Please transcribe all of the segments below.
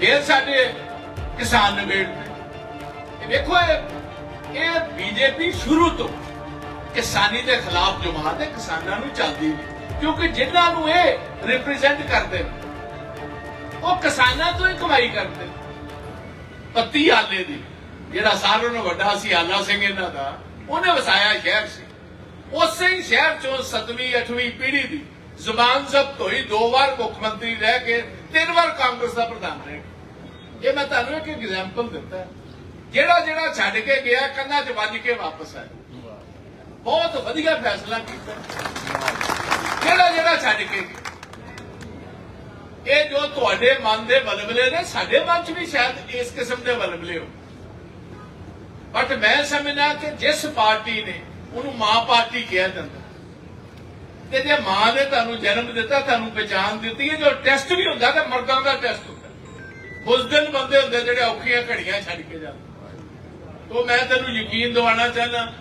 ਫਿਰ ਸਾਡੇ ਕਿਸਾਨ ਨਿਬੇੜਦੇ ਇਹ ਵੇਖੋ ਇਹ ਬੀਜੇਪੀ ਸ਼ੁਰੂ ਤੋਂ ਕਿਸਾਨੀ ਦੇ ਖਿਲਾਫ ਜਮਾਤ ਹੈ ਕਿਸਾਨਾਂ ਨੂੰ ਚੱਲਦੀ ਨਹੀਂ, ਕਿਉਂਕਿ ਜਿਨ੍ਹਾਂ ਨੂੰ ਇਹ ਰਿਪਰੈਜ਼ੈਂਟ ਕਰਦੇ ਨੇ, ਉਹ ਕਿਸਾਨਾਂ ਤੋਂ ਹੀ ਕਮਾਈ ਕਰਦੇ ਨੇ। ਪੱਤੀ ਆਲੇ ਦੀ, ਜਿਹੜਾ ਸਾਰਿਆਂ ਨੂੰ ਵੱਡਾ ਸੀ, ਆਲਾ ਸਿੰਘ ਇਹਨਾਂ ਦਾ, ਉਹਨੇ ਵਸਾਇਆ ਸ਼ਹਿਰ ਸੀ। ਉਸੇ ਹੀ ਸ਼ਹਿਰ ਚੋਂ 7ਵੀਂ 8ਵੀਂ ਪੀੜ੍ਹੀ ਦੀ ਜ਼ੁਬਾਨ ਜ਼ਬਤ ਹੋਈ ਦੋ ਵਾਰ ਮੁੱਖ ਮੰਤਰੀ ਰਹਿ ਕੇ, ਤਿੰਨ ਵਾਰ ਕਾਂਗਰਸ ਦਾ ਪ੍ਰਧਾਨ ਰਹੇ ਇਹ ਮੈਂ ਤੁਹਾਨੂੰ ਇੱਕ ਐਗਜ਼ਾਮਪਲ ਦਿੱਤਾ। ਜਿਹੜਾ ਜਿਹੜਾ ਛੱਡ ਕੇ ਗਿਆ, ਕੰਨਾਂ 'ਚ ਵੱਜ ਕੇ ਵਾਪਸ ਆਇਆ। ਬਹੁਤ ਵਧੀਆ ਫੈਸਲਾ ਕੀਤਾ। ਜਿਹੜਾ ਜਿਹੜਾ ਛੱਡ ਕੇ ਗਿਆ। ਇਹ ਜੋ ਤੁਹਾਡੇ ਮਨ ਦੇ ਬਲਬਲੇ ਨੇ, ਸਾਡੇ ਮਨ 'ਚ ਵੀ ਸ਼ਾਇਦ ਇਸ ਕਿਸਮ ਦੇ ਬਲਬਲੇ ਹੋ ਬਟ ਮੈਂ ਸਮਝਦਾ ਕਿ ਜਿਸ ਪਾਰਟੀ ਨੇ ਉਹਨੂੰ ਮਾਂ ਪਾਰਟੀ ਕਿਹਾ ਜਾਂਦਾ। ਤੇ ਜੇ ਮਾਂ ਨੇ ਤੁਹਾਨੂੰ ਜਨਮ ਦਿੱਤਾ, ਤੁਹਾਨੂੰ ਪਛਾਣ ਦਿੱਤੀ ਹੈ। ਜੋ ਟੈਸਟ ਵੀ ਹੁੰਦਾ ਤੇ ਮਰਦਾਂ ਦਾ ਟੈਸਟ ਹੁੰਦਾ। ਬੁਜ਼ਦਿਲ ਬੰਦੇ ਹੁੰਦੇ ਜਿਹੜੇ ਔਖੀਆਂ ਘੜੀਆਂ ਛੱਡ ਕੇ ਜਾਂਦੇ। ਤੋਂ ਮੈਂ ਤੈਨੂੰ ਯਕੀਨ ਦਿਵਾਉਣਾ ਚਾਹਨਾ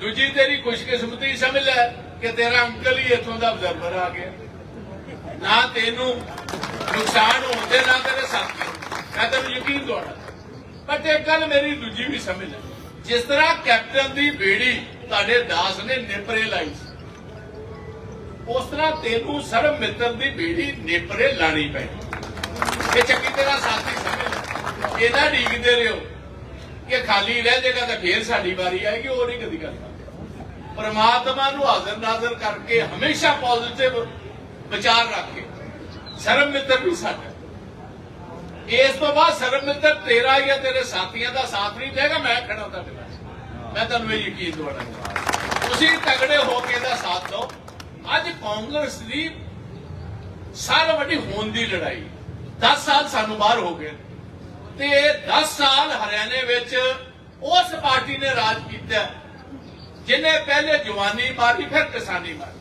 ਦੂਜੀ ਤੇਰੀ ਖੁਸ਼ਕਿਸਮਤੀ ਸਮਝ ਲੈ ਕਿ ਤੇਰਾ ਅੰਕਲ ਹੀ ਇੱਥੋਂ ਦਾ ਅਬਜ਼ਰਵਰ ਆ ਗਿਆ। ਨਾ ਤੈਨੂੰ ਨੁਕਸਾਨ ਹੋਣ ਹੁੰਦੇ ਨਾ ਤੇਰੇ ਸਾਥੀ ਮੈਂ ਤੈਨੂੰ ਯਕੀਨ ਦਿਵਾਉਣਾ। ਬਟ ਇੱਕ ਗੱਲ ਮੇਰੀ ਦੂਜੀ ਵੀ ਸਮਝ ਲੈ। ਜਿਸ ਤਰ੍ਹਾਂ ਕੈਪਟਨ ਦੀ ਬੇੜੀ ਤੁਹਾਡੇ ਦਾਸ ਨੇ ਨਿਪਰੇ ਲਾਈ ਸੀ ਉਸ ਤਰ੍ਹਾਂ ਤੈਨੂੰ ਸਰਬ ਮਿੱਤਰ ਦੀ ਬੇੜੀ ਨੇਪਰੇ ਲਾਣੀ ਪੈਣੀ ਇਹ ਚੰਗੀ ਤਰ੍ਹਾਂ ਸਾਥੀ ਸਮਝ ਲੈ। ਇਹਦਾ ਢੀਕਦੇ ਰਹੋ ਕਿ ਖਾਲੀ ਰਹਿ ਜਾਏਗਾ ਤਾਂ ਫੇਰ ਸਾਡੀ ਵਾਰੀ ਆਏਗੀ ਉਹ ਨਹੀਂ ਕਦੀ ਕਰਦਾ ਪਰਮਾਤਮਾ ਨੂੰ ਹਾਜ਼ਰ ਨਾਜ਼ਰ ਕਰਕੇ ਹਮੇਸ਼ਾ ਪੋਜ਼ਿਟਿਵ ਵਿਚਾਰ ਰੱਖ। ਕੇ ਸਰਬ ਮਿੱਤਰ ਵੀ ਸਾਡਾ। ਇਸ ਤੋਂ ਬਾਅਦ ਸਰਬ ਮਿੱਤਰ ਤੇਰਾ ਜਾਂ ਤੇਰੇ ਸਾਥੀਆਂ ਦਾ ਸਾਥ ਨਹੀਂ ਦੇਗਾ, ਮੈਂ ਖੜਾ ਤੁਹਾਡੇ ਨਾਲ। ਮੈਂ ਤੁਹਾਨੂੰ ਇਹ ਯਕੀਨ ਦਿਵਾਉਣਾ ਤੁਸੀਂ ਤਗੜੇ ਹੋ ਕੇ ਇਹਦਾ ਸਾਥ ਦਿਓ। ਅੱਜ ਕਾਂਗਰਸ ਦੀ ਸਾਰਾ ਵੱਡੀ ਹੋਣ ਦੀ ਲੜਾਈ। 10 ਸਾਲ ਸਾਨੂੰ ਬਾਹਰ ਹੋ ਗਏ। ਤੇ 10 ਸਾਲ ਹਰਿਆਣੇ ਵਿੱਚ ਉਸ ਪਾਰਟੀ ਨੇ ਰਾਜ ਕੀਤਾ ਜਿਹਨੇ ਪਹਿਲੇ ਜਵਾਨੀ ਮਾਰੀ, ਫਿਰ ਕਿਸਾਨੀ ਮਾਰੀ।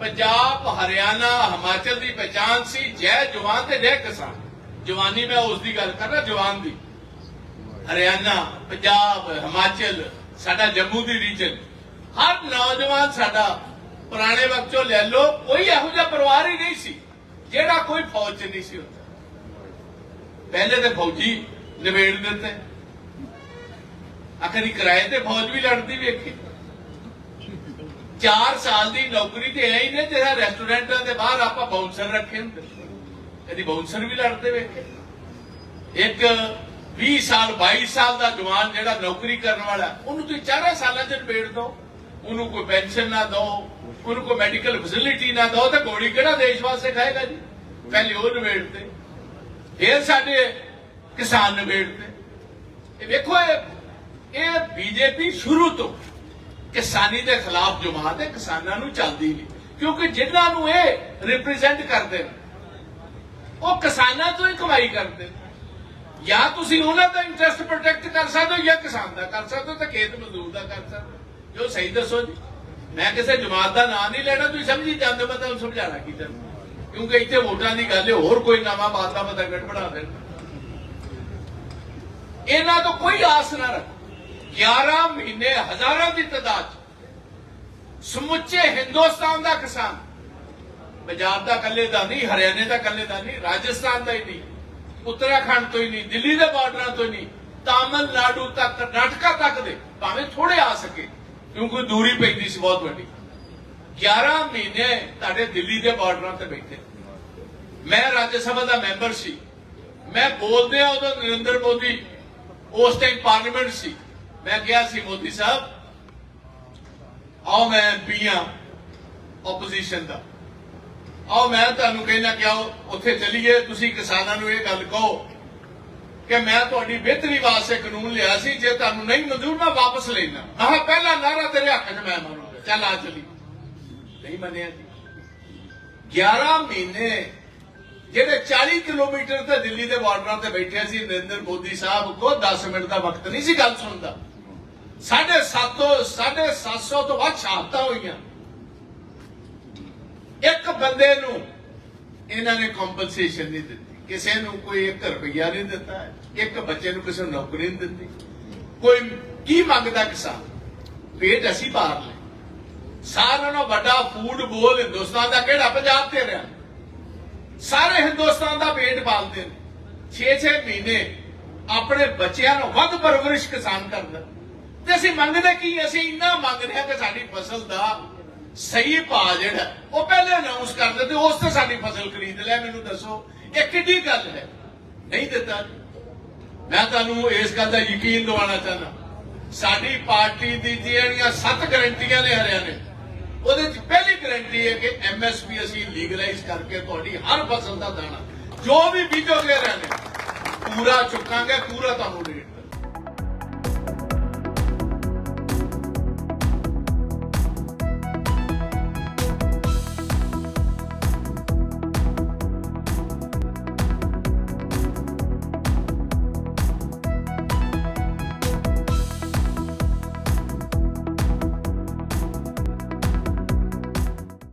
ਪੰਜਾਬ, ਹਰਿਆਣਾ, ਹਿਮਾਚਲ ਦੀ ਪਛਾਣ ਸੀ, ਜੈ ਜਵਾਨ ਤੇ ਜੈ ਕਿਸਾਨ। ਜਵਾਨੀ ਮੈਂ ਉਸ ਦੀ ਗੱਲ ਕਰ ਰਿਹਾ ਜਵਾਨ ਦੀ। ਹਰਿਆਣਾ, ਪੰਜਾਬ, ਹਿਮਾਚਲ, ਸਾਡਾ ਜੰਮੂ ਦੀ ਰੀਜਨ ਹਰ ਨੌਜਵਾਨ ਸਾਡਾ ਪੁਰਾਣੇ ਵਕਤ ਚੋਂ ਲੈ ਲਓ, ਕੋਈ ਇਹੋ ਜਿਹਾ ਪਰਿਵਾਰ ਹੀ ਨਹੀਂ ਸੀ, ਜਿਹੜਾ ਕੋਈ ਫੌਜ 'ਚ ਨਹੀਂ ਸੀ ਹੁੰਦਾ। ਪਹਿਲੇ ਤੇ ਫੌਜੀ ਨਿਬੇੜ ਦਿੱਤੇ ਆਖਰੀ ਕਿਰਾਏ ਤੇ ਫੌਜ ਵੀ ਲੜਦੀ ਵੇਖੀ। 4 ਸਾਲ ਦੀ ਨੌਕਰੀ ਤੇ ਐ ਹੀ ਨੇ ਜਿਹੜਾ ਰੈਸਟੋਰੈਂਟਾਂ ਦੇ ਬਾਹਰ ਆਪਾਂ ਬਾਉਂਸਰ ਰੱਖੇ ਹੁੰਦੇ। ਕਦੀ ਬਾਉਂਸਰ ਵੀ ਲੜਦੇ ਵੇਖੇ। ਇੱਕ 20 ਸਾਲ 22 ਸਾਲ ਦਾ ਜਵਾਨ ਜਿਹੜਾ ਨੌਕਰੀ ਕਰਨ ਵਾਲਾ, ਉਹਨੂੰ ਤੁਸੀਂ 4 ਸਾਲਾਂ ਚ ਨਿਬੇੜ ਦੋ ਉਹਨੂੰ ਕੋਈ ਪੈਨਸ਼ਨ ਨਾ ਦਿਓ, ਉਹਨੂੰ ਕੋਈ ਮੈਡੀਕਲ ਫੈਸਿਲਿਟੀ ਨਾ ਦਿਓ, ਤਾਂ ਗੋਲੀ ਕਿਹੜਾ ਦੇਸ਼ ਵਾਸਤੇ ਖਾਏਗਾ ਜੀ? ਪਹਿਲੇ ਉਹ ਨਿਬੇੜਦੇ ਫਿਰ ਸਾਡੇ ਕਿਸਾਨ ਨਿਬੇੜਦੇ ਇਹ ਵੇਖੋ, ਇਹ ਇਹ ਬੀਜੇਪੀ ਸ਼ੁਰੂ ਤੋਂ ਕਿਸਾਨੀ ਦੇ ਖਿਲਾਫ ਜਮਾਤ ਹੈ, ਕਿਸਾਨਾਂ ਨੂੰ ਚੱਲਦੀ ਨਹੀਂ। ਕਿਉਂਕਿ ਜਿਨ੍ਹਾਂ ਨੂੰ ਇਹ ਰਿਪਰੈਜ਼ੈਂਟ ਕਰਦੇ ਨੇ, ਉਹ ਕਿਸਾਨਾਂ ਤੋਂ ਹੀ ਕਮਾਈ ਕਰਦੇ ਜਾਂ ਤੁਸੀਂ ਉਹਨਾਂ ਦਾ ਇੰਟਰਸਟ ਪ੍ਰੋਟੈਕਟ ਕਰ ਸਕਦੇ ਹੋ ਜਾਂ ਕਿਸਾਨ ਦਾ ਕਰ ਸਕਦੇ ਹੋ, ਤਾਂ ਖੇਤ ਮਜ਼ਦੂਰ ਦਾ ਕਰ ਸਕਦੇ ਹੋ। ਜੋ ਸਹੀ ਦੱਸੋ ਜੀ। ਮੈਂ ਕਿਸੇ ਜਮਾਤ ਦਾ ਨਾਂ ਨਹੀਂ ਲੈਣਾ, ਤੁਸੀਂ ਸਮਝੀ ਜਾਂਦੇ ਮੈਂ ਤੁਹਾਨੂੰ ਸਮਝਾਣਾ ਕੀ ਤੈਨੂੰ ਕਿਉਂਕਿ ਇੱਥੇ ਵੋਟਾਂ ਦੀ ਗੱਲ ਹੈ, ਹੋਰ ਕੋਈ ਨਵਾਂ ਬਾਤ ਦਾ ਪਤਾ ਗੱਡ ਬਣਾ ਦੇਣ। ਇਹਨਾਂ ਤੋਂ ਕੋਈ ਆਸ ਨਾ ਰੱਖ। 11 ਮਹੀਨੇ, ਹਜ਼ਾਰਾਂ ਦੀ ਤਾਦਾਦ 'ਚ ਸਮੁੱਚੇ ਹਿੰਦੁਸਤਾਨ ਦਾ ਕਿਸਾਨ। ਪੰਜਾਬ ਦਾ ਕੱਲੇ ਦਾ ਨਹੀਂ, ਹਰਿਆਣੇ ਦਾ ਕੱਲੇ ਦਾ ਨਹੀਂ, ਰਾਜਸਥਾਨ ਦਾ ਹੀ ਨਹੀਂ, ਉੱਤਰਾਖੰਡ ਤੋਂ ਹੀ ਨਹੀਂ, ਦਿੱਲੀ ਦੇ ਬਾਰਡਰਾਂ ਤੋਂ ਹੀ ਨਹੀਂ, ਤਾਮਿਲਨਾਡੂ ਤੱਕ ਕਰਨਾਟਕਾ ਤੱਕ ਦੇ, ਭਾਵੇਂ ਥੋੜੇ ਆ ਸਕੇ। ਕਿਉਂਕਿ ਦੂਰੀ ਪੈਂਦੀ ਸੀ ਬਹੁਤ ਵੱਡੀ। 11 ਮਹੀਨੇ ਤੁਹਾਡੇ ਦਿੱਲੀ ਦੇ ਬਾਰਡਰਾਂ ਤੇ ਬੈਠੇ। ਮੈਂ ਰਾਜ ਸਭਾ ਦਾ ਮੈਂਬਰ ਸੀ। ਮੈਂ ਬੋਲਦਿਆਂ ਉਦੋਂ ਨਰਿੰਦਰ ਮੋਦੀ। ਉਸ ਟਾਈਮ ਪਾਰਲੀਮੈਂਟ ਸੀ। ਮੈਂ ਕਿਹਾ ਸੀ, ਮੋਦੀ ਸਾਹਿਬ, ਆਓ ਮੈਂ ਪੀਆ ਆਪੋਜੀਸ਼ਨ ਦਾ। ਆਓ ਮੈਂ ਤੁਹਾਨੂੰ ਕਹਿਣਾ ਕਿ ਆਓ, ਉੱਥੇ ਚੱਲੀਏ। ਤੁਸੀਂ ਕਿਸਾਨਾਂ ਨੂੰ ਇਹ ਗੱਲ ਕਹੋ ਕਿ ਮੈਂ ਤੁਹਾਡੀ ਬਿਹਤਰੀ ਵਾਸਤੇ ਕਾਨੂੰਨ ਲਿਆ ਸੀ, ਜੇ ਤੁਹਾਨੂੰ ਨਹੀਂ ਮਨਜ਼ੂਰ, ਮੈਂ ਵਾਪਸ ਲੈਣਾ ਮੈਂ ਕਿਹਾ, ਪਹਿਲਾ ਨਾਰਾ ਤੇਰੇ ਹੱਕ 'ਚ ਮੈਂ ਮਾਰੂੰਗਾ ਚੱਲ ਆ ਚਲੀ। ਨਹੀਂ ਮੰਨਿਆ ਜੀ। 11 ਮਹੀਨੇ, ਜਿਹੜੇ 40 ਕਿਲੋਮੀਟਰ ਤੇ ਦਿੱਲੀ ਦੇ ਬਾਰਡਰਾਂ ਤੇ ਬੈਠੇ ਸੀ ਨਰਿੰਦਰ ਮੋਦੀ ਸਾਹਿਬ, ਕੋ 10 ਮਿੰਟ ਦਾ ਵਕਤ ਨਹੀਂ ਸੀ ਗੱਲ ਸੁਣਦਾ। ਸਾਢੇ 700 ਸਾਢੇ 700 ਤੋਂ ਵੱਧ ਸ਼ਹਾਦਤਾਂ ਹੋਈਆਂ। ਇੱਕ ਬੰਦੇ ਨੂੰ ਇਹਨਾਂ ਨੇ ਕੰਪਨਸੇਸ਼ਨ ਨਹੀਂ ਦਿੱਤੀ। ਕਿਸੇ ਨੂੰ ਕੋਈ 1 ਰੁਪਈਆ ਨਹੀਂ ਦਿੱਤਾ, ਇੱਕ ਬੱਚੇ ਨੂੰ ਕਿਸੇ ਨੂੰ ਨੌਕਰੀ ਨਹੀਂ ਦਿੱਤੀ। ਕੋਈ ਕੀ ਮੰਗਦਾ ਕਿਸਾਨ? ਪੇਟ ਅਸੀਂ ਪਾਰ ਲੈ ਸਾਰਿਆਂ ਨਾਲੋਂ ਵੱਡਾ ਫੂਡ ਬੋਲ ਹਿੰਦੁਸਤਾਨ ਦਾ ਕਿਹੜਾ ਪੰਜਾਬ ਤੇ ਰਿਹਾ? ਸਾਰੇ ਹਿੰਦੁਸਤਾਨ ਦਾ ਪੇਟ ਪਾਲਦੇ ਨੇ। 6-6 ਮਹੀਨੇ ਆਪਣੇ ਬੱਚਿਆਂ ਨੂੰ ਵੱਧ ਪਰਵਰਿਸ਼ ਕਿਸਾਨ ਕਰਦਾ। ਤੇ ਅਸੀਂ ਮੰਗਦੇ ਕੀ? ਅਸੀਂ ਇੰਨਾ ਮੰਗਦੇ ਹਾਂ ਕਿ ਸਾਡੀ ਫਸਲ ਦਾ ਸਹੀ ਭਾਅ ਜਿਹੜਾ, ਉਹ ਪਹਿਲੇ ਅਨਾਉਂਸ ਕਰਦੇ ਤੇ ਉਸ ਤੇ ਸਾਡੀ ਫਸਲ ਖਰੀਦ ਲੈ, ਮੈਨੂੰ ਦੱਸੋ। ਇਹ ਕਿੱਡੀ ਗੱਲ ਹੈ? ਨਹੀਂ ਦਿੱਤਾ। ਮੈਂ ਤੁਹਾਨੂੰ ਇਸ ਗੱਲ ਦਾ ਯਕੀਨ ਦਿਵਾਉਣਾ ਚਾਹੁੰਦਾ। ਸਾਡੀ ਪਾਰਟੀ ਦੀ ਜਿਹੜੀਆਂ ਸੱਤ ਗਰੰਟੀਆਂ ਨੇ ਹਰਿਆਣੇ, ਉਹਦੇ ਚ ਪਹਿਲੀ ਗਰੰਟੀ ਹੈ ਕਿ ਐਮਐਸਪੀ ਅਸੀਂ ਲੀਗਲਾਈਜ਼ ਕਰਕੇ ਤੁਹਾਡੀ ਹਰ ਫਸਲ ਦਾ ਦਾਣਾ, ਜੋ ਵੀ ਬੀਜੋਗੇ ਹਰਿਆਣੇ, ਪੂਰਾ ਚੁੱਕਾਂਗੇ, ਪੂਰਾ ਤੁਹਾਨੂੰ